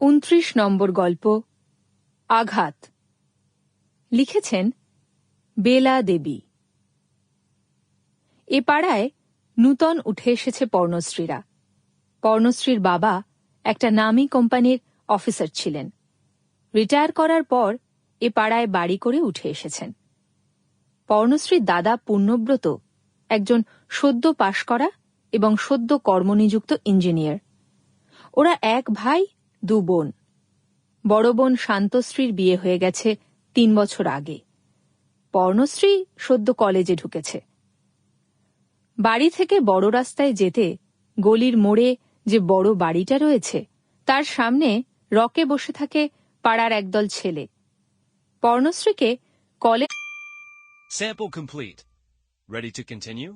উনত্রিশ নম্বর গল্প, আঘাত। লিখেছেন বেলা দেবী। এ পাড়ায় নূতন উঠে এসেছে পর্ণশ্রীরা। পর্ণশ্রীর বাবা একটা নামী কোম্পানির অফিসার ছিলেন। রিটায়ার করার পর এ পাড়ায় বাড়ি করে উঠে এসেছেন। পর্ণশ্রীর দাদা পূর্ণব্রত একজন সদ্য পাশ করা এবং সদ্য কর্মনিযুক্ত ইঞ্জিনিয়ার। ওরা এক ভাই দু বোন বড় বোন শান্তশ্রীর বিয়ে হয়ে গেছে তিন বছর আগে পর্ণশ্রী সদ্য কলেজে ঢুকেছে বাড়ি থেকে বড় রাস্তায় যেতে গলির মোড়ে যে বড় বাড়িটা রয়েছে, তার সামনে রকে বসে থাকে পাড়ার একদল ছেলে পর্ণশ্রীকে college Sample complete. Ready to continue?